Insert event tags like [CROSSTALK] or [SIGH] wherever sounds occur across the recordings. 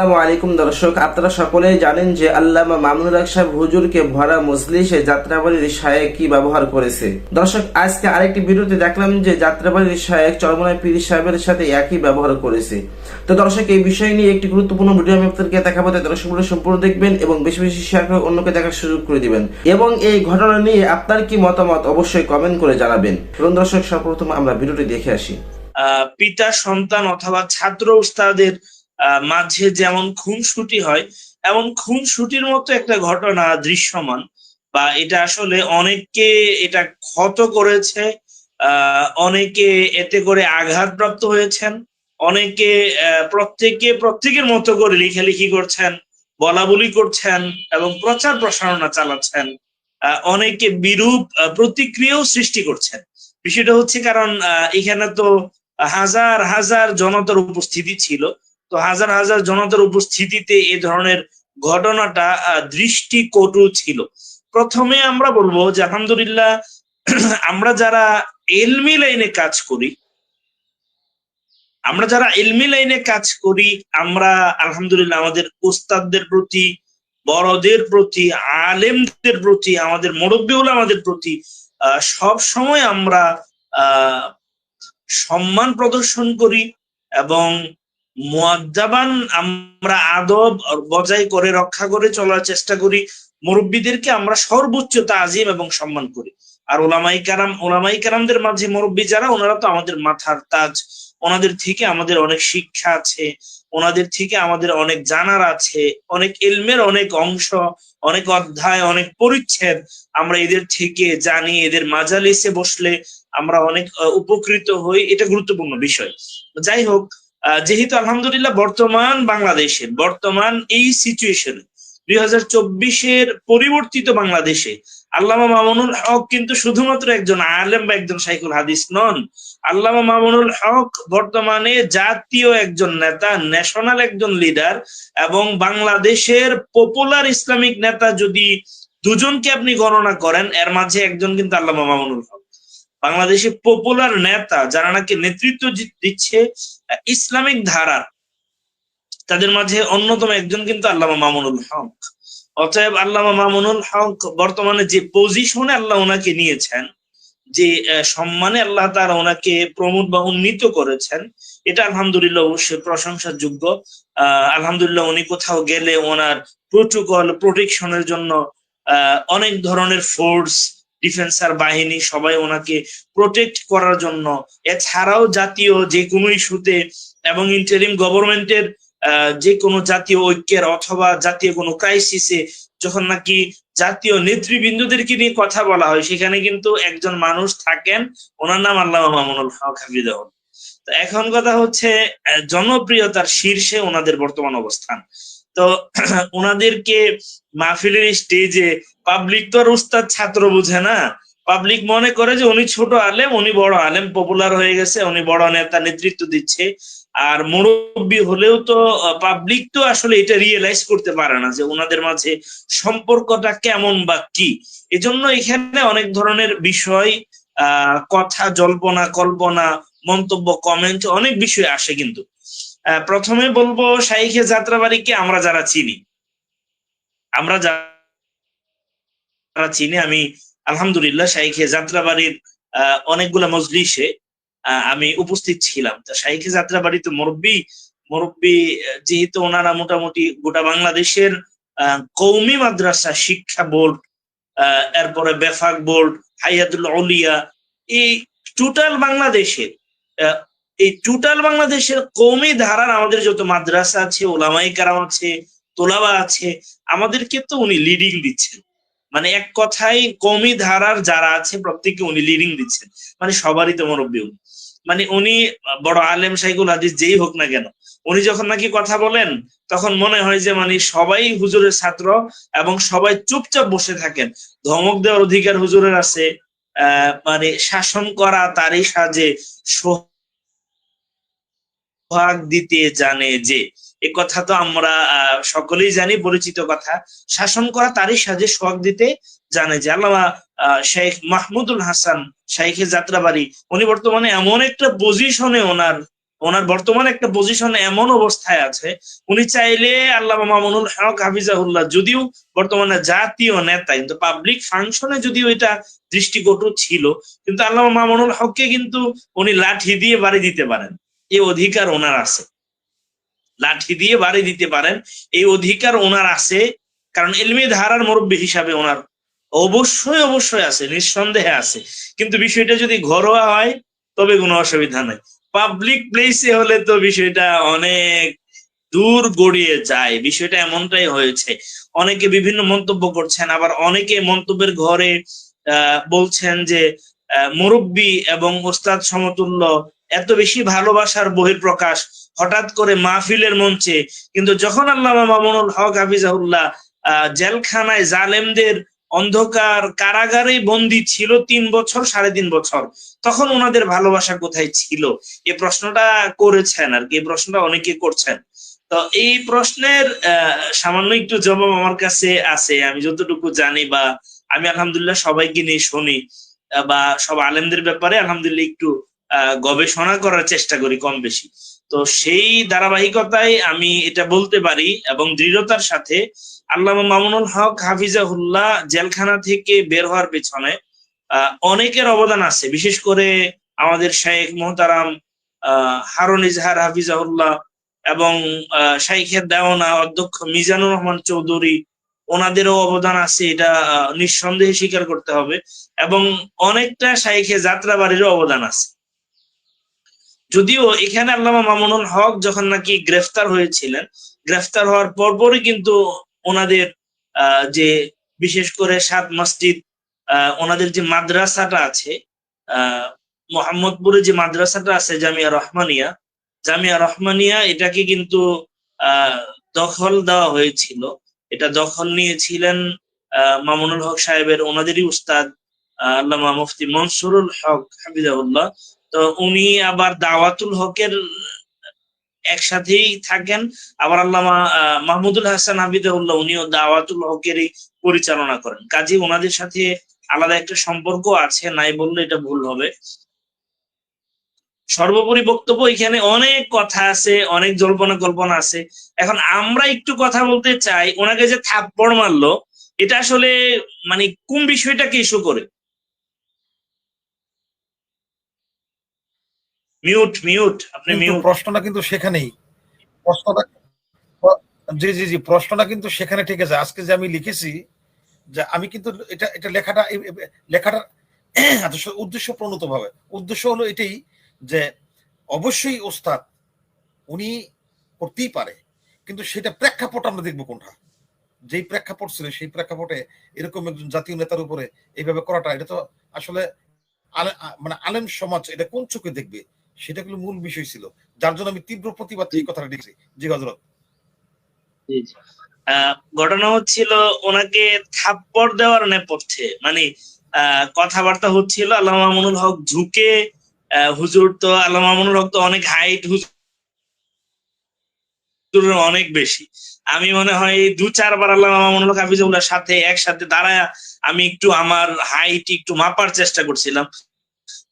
আসসালামু আলাইকুম দর্শক, আপনারা সকলেই জানেন যে আল্লামা মামুনুল সাহেব হুজুরকে ভরা মজলিসে যাত্রাবাড়ির কি ব্যবহার করেছে? দর্শক, আজকে আরেকটি দেখলাম যে যাত্রাবাড়ির চরমনায় পীর সাহেবের সাথে একই ব্যবহার করেছে। তো দর্শক, এই বিষয় নিয়ে একটি গুরুত্বপূর্ণ ভিডিও আমি আপনাদেরকে দেখাবো, তাই দর্শকগুলো সম্পূর্ণ দেখবেন এবং বেশি বেশি শেয়ার করে অন্যকে দেখার সুযোগ করে দিবেন। এবং এই ঘটনা নিয়ে আপনার কি মতামত অবশ্যই কমেন্ট করে জানাবেন। এবং দর্শক, সর্বপ্রথম আমরা ভিডিওটি দেখে আসি। পিতা, সন্তান অথবা ছাত্র উস্তাদের মাঝে যেমন খুনসুটি হয়, এমন খুনসুটির মতো একটা ঘটনা দৃশ্যমান বা এটা আসলে অনেককে এটা ক্ষত করেছে অনেকে এতে করে আঘাতপ্রাপ্ত হয়েছেন, অনেকে প্রত্যেকে প্রত্যেকের মতো করে লেখালেখি করছেন বলা বলি করছেন এবং প্রচার প্রসারণা চালাচ্ছেন অনেকে বিরূপ প্রতিক্রিয়াও সৃষ্টি করছেন। বিষয়টা হচ্ছে কারণ এখানে তো হাজার হাজার জনতার উপস্থিতি ছিল। তো হাজার হাজার জনতার উপস্থিতিতে এ ধরনের ঘটনাটা দৃষ্টিকটু ছিল। প্রথমে আমরা বলব যে আলহামদুলিল্লাহ, আমরা যারা এলমি লাইনে কাজ করি, আমরা যারা এলমি লাইনে কাজ করি, আমরা আলহামদুলিল্লাহ আমাদের উস্তাদদের প্রতি, বড়দের প্রতি, আলেমদের প্রতি, আমাদের মুরব্বী আমাদের প্রতি সব সময় আমরা সম্মান প্রদর্শন করি এবং মুয়াদ্দাবান আমরা আদব বজায় করে, রক্ষা করে চলার চেষ্টা করি। মুরব্বীদেরকে আমরা সর্বোচ্চ তাজিম এবং সম্মান করি। আর ওলামাই কারাম ওলামাই কারামদের মাঝে মুরব্বী যারা, ওনারা তো আমাদের মাথার তাজ। ওনাদের থেকে আমাদের অনেক শিক্ষা আছে, ওনাদের থেকে আমাদের অনেক জানার আছে, অনেক ইলমের অনেক অংশ, অনেক অধ্যায়, অনেক পরিচ্ছেদ। আমরা এদের থেকে জানি, এদের মাজালিসে বসলে আমরা অনেক উপকৃত হই। এটা গুরুত্বপূর্ণ বিষয়। যাই হোক যেহেতু আলহামদুলিল্লাহ বর্তমান বাংলাদেশে, বর্তমান এই সিচুয়েশনে দুই হাজার চব্বিশের পরিবর্তিত বাংলাদেশে আল্লামা মামুনুল হক কিন্তু শুধুমাত্র একজন আলেম বা একজন শাইখুল হাদিস নন। আল্লামা মামুনুল হক বর্তমানে জাতীয় একজন নেতা ন্যাশনাল একজন লিডার এবং বাংলাদেশের পপুলার ইসলামিক নেতা যদি দুজনকে আপনি গণনা করেন, এর মাঝে একজন কিন্তু আল্লামা মামুনুল হক। বাংলাদেশে পপুলার নেতা যারা নাকি নেতৃত্ব দিচ্ছে ইসলামিক ধারার তাদের মাঝে অন্যতম একজন কিন্তু আল্লামা মামুনুল হক। অতএব আল্লামা মামুনুল হক বর্তমানে যে পজিশনে আল্লাহ ওনাকে নিয়েছেন, যে সম্মানে আল্লাহ তারা ওনাকে প্রমোদ বা উন্নীত করেছেন, এটা আলহামদুলিল্লাহ অবশ্যই প্রশংসার যোগ্য আহ, আলহামদুলিল্লাহ উনি কোথাও গেলে ওনার প্রোটোকল প্রোটেকশনের জন্য অনেক ধরনের ফোর্স ডিফেন্সার বাহিনী সবাই ওনাকে প্রোটেক্ট করার জন্য। এছাড়াও জাতীয় যে কোনো ইস্যুতে এবং ইন্টারিম গভর্নমেন্টের যে কোনো জাতীয় ঐক্যের অথবা জাতীয় কোনো ক্রাইসিসে যখন নাকি জাতীয় নেতৃবৃন্দদেরকে নিয়ে কথা বলা হয়, সেখানে কিন্তু একজন মানুষ থাকেন। ওনার নাম আল্লাহ মামুনুল হক হাফিজাহুল তো এখন কথা হচ্ছে জনপ্রিয়তার শীর্ষে ওনাদের বর্তমান অবস্থান। তো [CLEARS THROAT] ওনাদেরকে মাহফিলের স্টেজে পাবলিক তো আর উস্তাদ ছাত্র বুঝে না। পাবলিক মনে করে যে উনি ছোট আলেম, উনি বড় আলেম পপুলার হয়ে গেছে, উনি বড় নেতা নেতৃত্ব দিচ্ছে। আর মুরব্বী হলেও তো পাবলিক তো আসলে এটা রিয়েলাইজ করতে পারে না যে ওনাদের মাঝে সম্পর্কটা কেমন বা কি। এজন্য এখানে অনেক ধরনের বিষয় কথা, জল্পনা, কল্পনা মন্তব্য কমেন্ট অনেক বিষয় আসে কিন্তু। প্রথমে বলব, শাইখে যাত্রাবাড়িকে আমরা যারা চিনি? আমরা যারা চিনি, আমি আলহামদুলিল্লাহ শাইখে যাত্রাবাড়ির অনেকগুলা মজলিসে আমি উপস্থিত ছিলাম। তা শাইখে যাত্রাবাড়ি তো মুরব্বী মুরব্বী যেহেতু ওনারা মোটামুটি গোটা বাংলাদেশের কৌমি মাদ্রাসা শিক্ষা বোর্ড এরপরে বেফাক বোর্ড, হাইয়াতুল অলিয়া এই টোটাল বাংলাদেশের এই টোটাল বাংলাদেশের কৌমি ধারার আমাদের যত মাদ্রাসা আছে, ওলামাই কারাম আছে তোলাবা আছে, আমাদেরকে তো উনি লিডিং দিচ্ছেন। মানে এক কথায় কৌমি ধারার যারা আছে, প্রত্যেককে উনি লিডিং দিচ্ছেন। মানে সবারই তো মুরব্বী উনি। মানে উনি বড় আলেম সাইকুল হাদিস যেই হোক না কেন, উনি যখন নাকি কথা বলেন, তখন মনে হয় যে মানে সবাই হুজুরের ছাত্র এবং সবাই চুপচাপ বসে থাকেন। ধমক দেওয়ার অধিকার হুজুরের আছে। মানে শাসন করা, তারই সাজে সোহাগ দিতে জানে যে, এ কথা তো আমরা সকলেই জানি, পরিচিত কথা। শাসন করা তারই সাজে সোহাগ দিতে জানে যে আল্লামা শেখ মাহমুদুল হাসান শাইখে যাত্রাবাড়ি, উনি বর্তমানে এমন একটা পজিশনে ওনার ওনার বর্তমানে একটা পজিশন এমন অবস্থায় আছে। উনি চাইলে আল্লাহ মামুনুল হক হাফিজাহুল্লাহ যদিও বর্তমানে জাতীয় নেতা, কিন্তু পাবলিক ফাংশনে যদিও এটা দৃষ্টিকটু ছিল, কিন্তু আল্লাহ মামুনুল হককে কিন্তু উনি লাঠি দিয়ে বাড়ি দিতে পারেন। এই অধিকার ওনার আছে। লাঠি দিয়ে বাড়ি দিতে পারেন, এই অধিকার ওনার আছে, কারণ এলমি ধারার মুরব্বী হিসাবে ওনার অবশ্যই অবশ্যই আছে, নিঃসন্দেহে আছে। কিন্তু বিষয়টা যদি ঘরোয়া হয়, তবে কোনো অসুবিধা নাই। পাবলিক প্লেসে হলে তো বিষয়টা অনেক দূর গড়িয়ে যায়, বিষয়টা এমনটাই হয়েছে। অনেকে বিভিন্ন মন্তব্য করছেন, আবার অনেকে মন্তব্যের ঘরে বলছেন যে মুরব্বী এবং ওস্তাদ সমতুল্য এত বেশি ভালোবাসার বহির্প্রকাশ হঠাৎ করে মাহফিলের মঞ্চে। কিন্তু যখন আল্লাহ মামুনুল হক হাফিজাহুল্লাহ জেলখানায় জালেমদের অন্ধকার কারাগারে বন্দী ছিল তিন বছর, সাড়ে তিন বছর, তখন ওনাদের ভালোবাসা কোথায় ছিল? এ প্রশ্নটা করেছেন আর কি, এই প্রশ্নটা অনেকে করছেন। তো এই প্রশ্নের সামান্য একটু জবাব আমার কাছে আছে, আমি যতটুকু জানি বা আমি আলহামদুলিল্লাহ সবাইকে নিয়ে শুনি, বা সব আলেমদের ব্যাপারে আলহামদুলিল্লাহ একটু গবেষণা করার চেষ্টা করি কম বেশি। তো সেই ধারাবাহিকতায় আমি এটা বলতে পারি এবং দৃঢ়তার সাথে আল্লামা মামুনুল হক হাফিজাহুল্লাহ জেলখানা থেকে বের হওয়ার পেছনে অনেকের অবদান আছে। বিশেষ করে আমাদের শেখ মোহতারাম হারুন ইজহার হাফিজাহুল্লাহ এবং শাইখের দেওয়ানা অধ্যক্ষ মিজানুর রহমান চৌধুরী, ওনাদেরও অবদান আছে। এটা নিঃসন্দেহে স্বীকার করতে হবে। এবং অনেকটা শাইখে যাত্রাবাড়িরও অবদান আছে। যদিও এখানে আল্লামা মামুনুল হক যখন নাকি গ্রেফতার হয়েছিলেন, গ্রেফতার হওয়ার পরপরই কিন্তু ওনাদের যে বিশেষ করে সাত মসজিদ ওনাদের যে মাদ্রাসাটা আছে মোহাম্মদপুরে যে মাদ্রাসাটা আছে জামিয়া রহমানিয়া জামিয়া রহমানিয়া এটাকে কিন্তু দখল দেওয়া হয়েছিল। এটা দখল নিয়েছিলেন মামুনুল হক সাহেবের ওনাদেরই উস্তাদ আল্লামা মুফতি মনসুরুল হক হাফিজাহুল্লাহ। তো উনি আবার দাওয়াতুল হকের একসাথেই থাকেন। আবার আল্লামা মাহমুদুল হাসান হাফিজাহুল্লাহ উনিও দাওয়াতুল হকেরই পরিচালনা করেন। কাজে ওনাদের সাথে আলাদা একটা সম্পর্ক আছে, নাই বললে এটা ভুল হবে। সর্বোপরি বক্তব্য এখানে অনেক কথা আছে, অনেক জল্পনা কল্পনা আছে। এখন আমরা একটু কথা বলতে চাই, ওনাকে যে থাপ্পড় মারলো, এটা আসলে মানে কোন বিষয়টাকে ইস্যু করে? মিউট মিউট আপনি মিউট প্রশ্নটা কিন্তু সেখানেই। প্রশ্নটা জি জি জি প্রশ্নটা কিন্তু সেখানে ঠিক আছে। আজকে যে আমি লিখেছি যে আমি কিন্তু এটা এটা লেখাটা লেখাটা [CLEARS THROAT] উদ্দেশ্য প্রণত ভাবে উদ্দেশ্য হলো এটাই যে অবশ্যই ওস্তাদ উনি করতেই পারে। কিন্তু সেটা প্রেক্ষাপট আমরা দেখব কোনটা। যেই প্রেক্ষাপট ছিল সেই প্রেক্ষাপটে এরকম একজন জাতীয় নেতার উপরে এইভাবে করাটা এটা তো আসলে মানে আলেম সমাজ এটা কোন চোখে দেখবে? সেটা কিন্তু মূল বিষয় ছিল। যার জন্য আমি তীব্র প্রতিবাদ এই কথাটা লিখছি জি হজরত ঘটনা হচ্ছিল ওনাকে থাপ্পড় দেওয়ার নেপথ্যে। মানে কথাবার্তা হচ্ছিল, আল্লাহ মামুনুল হক ঝুঁকে হুজুর তো, আল্লাহ মামুনুল হক তো অনেক হাইট হুজুর অনেক বেশি। আমি মনে হয় দু, চারবার আল্লাহ মামুনুল হক হাফিজুল্লাহর সাথে একসাথে দাঁড়ায় আমি একটু আমার হাইট একটু মাপার চেষ্টা করছিলাম।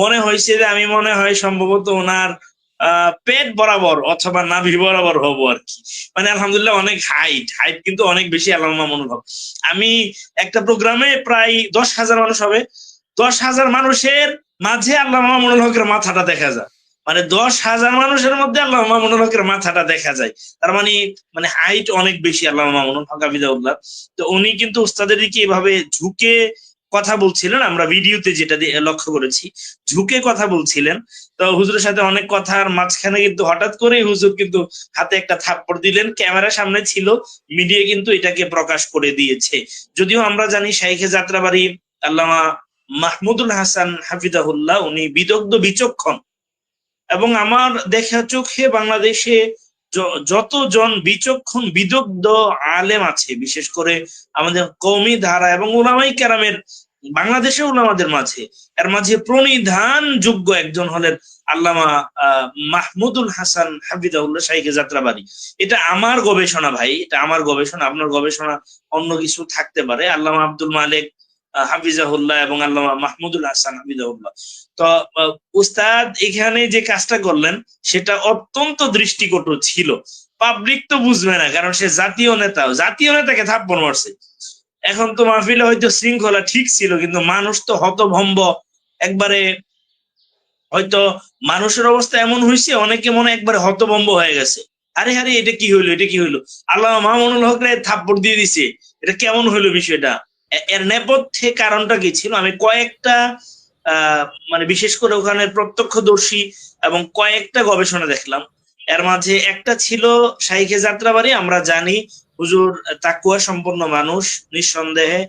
মনে হয়েছে যে আমি মনে হয় সম্ভবত ওনার পেট বরাবর অথবা নাভি বরাবর হব আর কি। মানে আলহামদুলিল্লাহ অনেক হাইট হাইট কিন্তু অনেক বেশি আল্লামা মনোভাব আমি একটা প্রোগ্রামে প্রায় দশ হাজার মানুষ হবে। দশ হাজার মানুষের মাঝে আল্লাহ মামুনুল হকের মাথাটা দেখা যায়। মানে দশ হাজার মানুষের মধ্যে আল্লাহ মামুনুল হকের মাথাটা দেখা যায়। তার মানে মানে হাইট অনেক বেশি আল্লাহ মামুনুল হক আবিদাউল্লাহ তো উনি কিন্তু উস্তাদের দিকে এভাবে ঝুঁকে কথা বলছিলেন, আমরা ভিডিওতে যেটা লক্ষ্য করেছি, ঝুঁকে কথা বলছিলেন। তো হুজুরের সাথে অনেক কথার মাঝখানে কিন্তু হঠাৎ করে হুজুর কিন্তু হাতে একটা থাপ্পড় দিলেন। ক্যামেরা সামনে ছিল, মিডিয়া কিন্তু এটাকে প্রকাশ করে দিয়েছে। যদিও আমরা জানি শাইখে যাত্রাবাড়ি আল্লামা মাহমুদুল হাসান হাফিজাহুল্লাহ, উনি বিদগ্ধ, বিচক্ষণ। এবং আমার দেখা চোখে বাংলাদেশে যতজন বিচক্ষণ, বিদগ্ধ আলেম আছে, বিশেষ করে আমাদের কৌমি ধারা এবং ওলামাই কেরামের বাংলাদেশে ওলামাদের মাঝে, এর মাঝে প্রণিধান যোগ্য একজন হলেন আল্লামা মাহমুদুল হাসান হাফিজাহুল্লাহ শাইখে যাত্রাবাড়ি এটা আমার গবেষণা ভাই, এটা আমার গবেষণা, আপনার গবেষণা অন্য কিছু থাকতে পারে। আল্লামা আব্দুল মালিক হাফিজাহুল্লাহ এবং আল্লামা মাহমুদুল হাসান হাফিজাহুল্লাহ। তো উস্তাদ এখানে যে কাজটা করলেন, সেটা অত্যন্ত দৃষ্টিকটু ছিল। পাবলিক তো বুঝবে না, কারণ সে জাতীয় নেতা। জাতীয় নেতাকে থাপ্পড় মারছে। এখন তো মাহফিলে হয়তো শৃঙ্খলা ঠিক ছিল, কিন্তু মানুষ তো হতভম্ব। একবারে হয়তো মানুষের অবস্থা এমন হয়েছে অনেকে মনে একবারে হতভম্ব হয়ে গেছে। আরে আরে, এটা কি হইল, এটা কি হইল? আল্লাহ মামুনুল হক থাপ্পড় দিয়ে দিছে। এটা কেমন হইল বিষয়টা? এর নেপথ্যে কারণটা কি ছিল? আমি কয়েকটা মানে বিশেষ করে ওখানে প্রত্যক্ষদর্শী এবং কয়েকটা গবেষণা দেখলাম। এর মাঝে একটা ছিল শাইখে যাত্রাবাড়ি, আমরা জানি হুজুর তাকুয়া সম্পন্ন মানুষ, নিঃসন্দেহে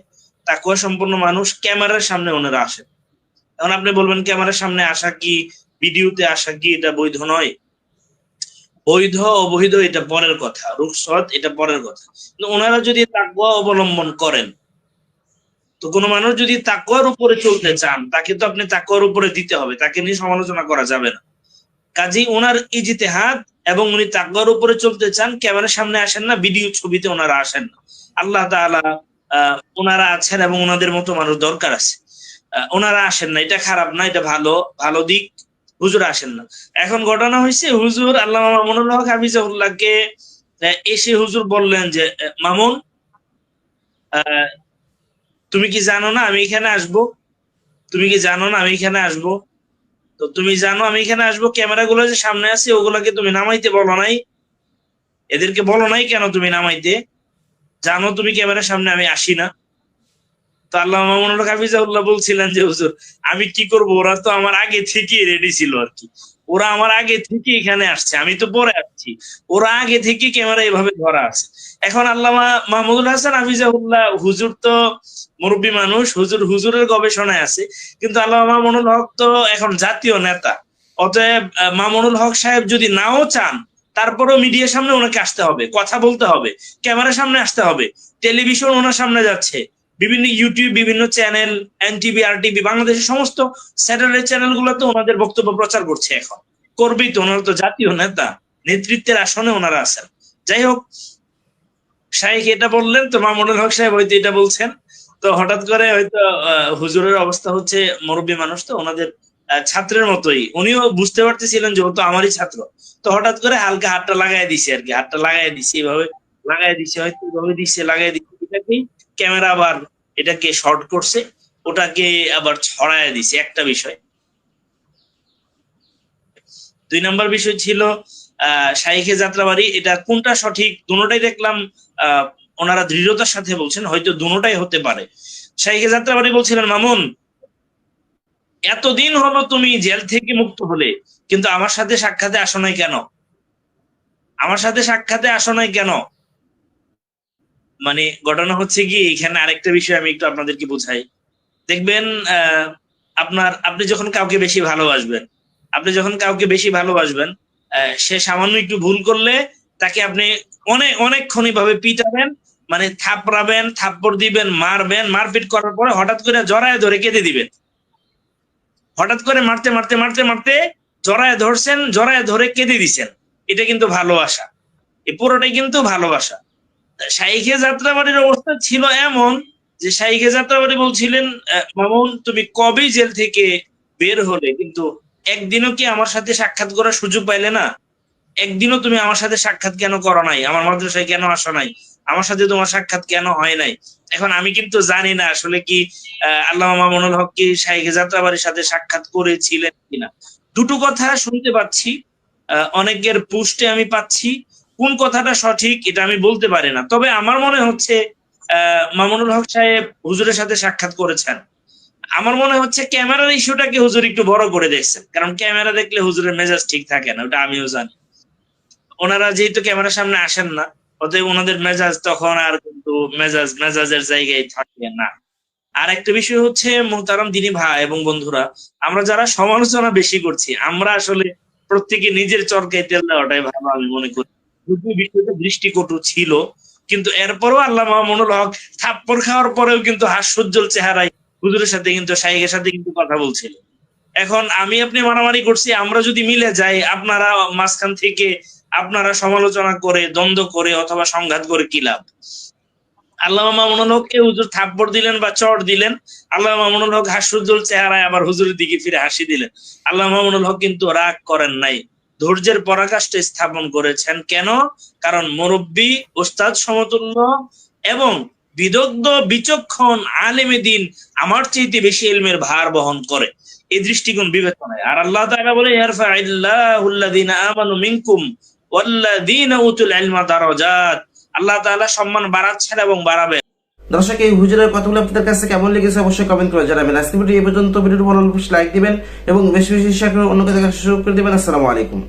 তাকুয়া সম্পন্ন মানুষ ক্যামেরার সামনে ওনারা আসেন এখন আপনি বলবেন, ক্যামেরার সামনে আসা কি, ভিডিওতে আসা কি, এটা বৈধ নয়। বৈধ, অবৈধ, এটা পরের কথা। রুখসত এটা পরের কথা। কিন্তু ওনারা যদি তাকুয়া অবলম্বন করেন তো কোনো মানুষ যদি তাকুয়ার উপরে চলতে চান, তাকে তো আপনি তাকুয়ার উপরে দিতে হবে। তাকে নিয়ে সমালোচনা করা যাবে না। কাজেই ওনার ইজিতেহাদ এবং উনি তাকুয়ার উপরে চলতে চান ক্যামেরার সামনে আসেন না, ভিডিও ছবিতে ওনারা আসেন না। আল্লাহ তাআলা ওনারা আছেন এবং ওনাদের মতো মানুষ দরকার আছে। ওনারা আসেন না, এটা খারাপ না, এটা ভালো ভালো দিক, হুজুর আসেন না। এখন ঘটনা হয়েছে হুজুর আল্লাহ মামুনুল হক হাফিজাহুল্লাহকে এসে হুজুর বললেন যে মামুন তুমি কি জানো না আমি এখানে আসব? তুমি কি জানো না আমি এখানে আসব? তো তুমি জানো আমি এখানে আসব ক্যামেরা গুলো যে সামনে আছে ওগুলাকে তুমি নামাইতে বলো নাই। এদেরকে বলো নাই কেন তুমি নামাইতে? জানো তুমি ক্যামেরার সামনে আমি আসি না। তো আল্লাহ মামুনুল হক হাফিজাহুল্লাহ বলছিলেন যে, হুজুর, আমি কি করব? ওরা তো আমার আগে থেকে রেডি ছিল আর কি। ওরা আমার আগে থেকে এখানে আসছে, আমি তো পরে আসছি। ওরা আগে থেকে ক্যামেরা এভাবে ধরা আছে। এখন আল্লামা মাহমুদুল হাসান হাফিজাহুল্লাহ হুজুর তো মুরব্বী মানুষ, হুজুর হুজুরের গবেষণায় আছে, কিন্তু আল্লাহ মামুনুল হক তো এখন জাতীয় নেতা। অতএব মামুনুল হক সাহেব যদি নাও চান, তারপরেও মিডিয়ার সামনে ওনাকে আসতে হবে, কথা বলতে হবে, ক্যামেরার সামনে আসতে হবে। টেলিভিশন ওনার সামনে যাচ্ছে। বিভিন্ন ইউটিউব বিভিন্ন চ্যানেল এনটিভি আর টিভি বাংলাদেশের সমস্ত স্যাটেলাইট চ্যানেল গুলোতে ওনাদের বক্তব্য প্রচার করছে এখন। করবেই তো ওনারা তো জাতীয় নেতা, নেতৃত্বের আসনে ওনারা আছেন। যাই হোক শাহেখ এটা বললেন, তো মামুনুল হক সাহেব হয়তো এটা বলছেন। তো হঠাৎ করে হয়তো হুজুরের অবস্থা হচ্ছে মুরব্বী মানুষ, তো ওনাদের ছাত্রের মতোই। উনিও বুঝতে পারতেছিলেন যে তো আমারই ছাত্র। তো হঠাৎ করে হালকা হাতটা লাগাই দিছে আর কি, হাতটা লাগাই দিছে এইভাবে লাগাই দিছে, হয়তো এইভাবে দিচ্ছে লাগাই এটাকেই ক্যামেরা আবার এটাকে শর্ট করছে, ওটাকে আবার ছড়ায় দিছে। একটা বিষয়। দুই নম্বর বিষয় ছিল শাইখে যাত্রাবাড়ি। এটা কোনটা সঠিক? দুটোটাই দেখলাম ওনারা দৃঢ়তার সাথে বলছেন, হয়তো দুটোটাই হতে পারে। শাইখে যাত্রাবাড়ি বলছিলেন, মামুন, এতদিন হলো তুমি জেল থেকে মুক্ত হলে, কিন্তু আমার সাথে সাক্ষাতে আসো নাই কেন? আমার সাথে সাক্ষাতে আসো নাই কেন? মানে ঘটনা হচ্ছে কি এখানে আরেকটা বিষয় আমি একটু আপনাদেরকে বোঝাই। দেখবেন আপনার, আপনি যখন কাউকে বেশি ভালোবাসবেন, আপনি যখন কাউকে বেশি ভালোবাসবেন সে সামান্য একটু ভুল করলে তাকে আপনি অনেক অনেকক্ষণ ভাবে পিটাবেন মানে থাপড়াবেন থাপ্পড় দিবেন, মারবেন, মারপিট করার পরে হঠাৎ করে জড়ায় ধরে কেঁদে দিবেন। হঠাৎ করে মারতে মারতে মারতে মারতে জড়ায় ধরছেন, জড়ায় ধরে কেঁদে দিছেন। এটা কিন্তু ভালোবাসা। এই পুরোটাই কিন্তু ভালোবাসা। শাইখে যাত্রাবাড়ির অবস্থা ছিল এমন যে শাইখে যাত্রাবাড়ি বলছিলেন মামুন তুমি কবে জেল থেকে বের হলে? কিন্তু একদিনও কি আমার সাথে সাক্ষাৎ করার সুযোগ পাইলে না? একদিনও তুমি আমার সাথে সাক্ষাৎ কেন করো নাই? আমার মাদ্রাসায় কেন আসো নাই? আমার সাথে তোমার সাক্ষাৎ কেন হয় নাই? এখন আমি কিন্তু জানি না আসলে কি আহ, আল্লামা মামুনুল হক কি শাইখে যাত্রাবাড়ির সাথে সাক্ষাৎ করেছিলেন কিনা। দুটো কথা শুনতে পাচ্ছি অনেকের পুষ্টে আমি পাচ্ছি কোন কথাটা সঠিক এটা আমি বলতে পারি না। তবে আমার মনে হচ্ছে মামুনুল হক সাহেব হুজুরের সাথে সাক্ষাৎ করেছেন। আমার মনে হচ্ছে ক্যামেরার ইস্যুটাকে হুজুর একটু বড় করে দেখছেন। কারণ ক্যামেরা দেখলে হুজুরের মেজাজ ঠিক থাকে না, ওটা আমিও জানি। ওনারা যেহেতু ক্যামেরার সামনে আসেন না, অতএব ওনাদের মেজাজ তখন আর কিন্তু মেজাজ, মেজাজের জায়গায় থাকে না। আর একটা বিষয় হচ্ছে, মোহতারাম দিনী ভাই এবং বন্ধুরা, আমরা যারা সমালোচনা বেশি করছি, আমরা আসলে প্রত্যেকে নিজের চরকায় তেল দেওয়াটাই ভালো আমি মনে করি। বিষয়টা দৃষ্টিকটু ছিল। কিন্তু এরপরও আল্লাহ মামুনুল হক থাপ্পড় খাওয়ার পরেও কিন্তু হাস্যোজ্জ্বল চেহারায় হুজুরের সাথে কিন্তু, শাইখের সাথে কিন্তু কথা বলছিল। এখন আমি আপনি মারামারি করছি, আমরা যদি মিলে যাই, আপনারা মাঝখান থেকে আপনারা সমালোচনা করে, দ্বন্দ্ব করে অথবা সংঘাত করে কি লাভ? আল্লাহ মামুনুল হককে হুজুর থাপ্পড় দিলেন বা চট দিলেন, আল্লাহ মামুনুল হক হাস্যজ্জ্বল চেহারায় আবার হুজুরের দিকে ফিরে হাসি দিলেন। আল্লাহ মামুনুল হক কিন্তু রাগ করেন নাই। ধৈর্যের পরাকাষ্ঠে স্থাপন করেছেন। কেন? কারণ মুরব্বী, ওস্তাদ সমতুল্য এবং বিদগ্ধ, বিচক্ষণ আলেমে দিন আমার চাইতে বেশি ইলমের ভার বহন করে। এই দৃষ্টিকোণ বিবেচনায়। আর আল্লাহ তাআলা বলে ইয়ারফাইল্লাহুল্লাযীনা আমানু মিনকুম ওয়াল্লাযীনা উতুল ইলমা দারাজাত। আল্লাহ তাআলা সম্মান বাড়াচ্ছেন এবং বাড়াবেন। দর্শক, এই হুজুরের কথাগুলো আপনাদের কাছে কেমন লেগেছে অবশ্যই কমেন্ট করে জানাবেন। আজকে ভিডিও এই পর্যন্ত। ভিডিওটি ভালো লাইক দিবেন এবং বেশি বেশি শেয়ার করে অন্য কাছে সুযোগ করে দিবেন। আসসালামু আলাইকুম।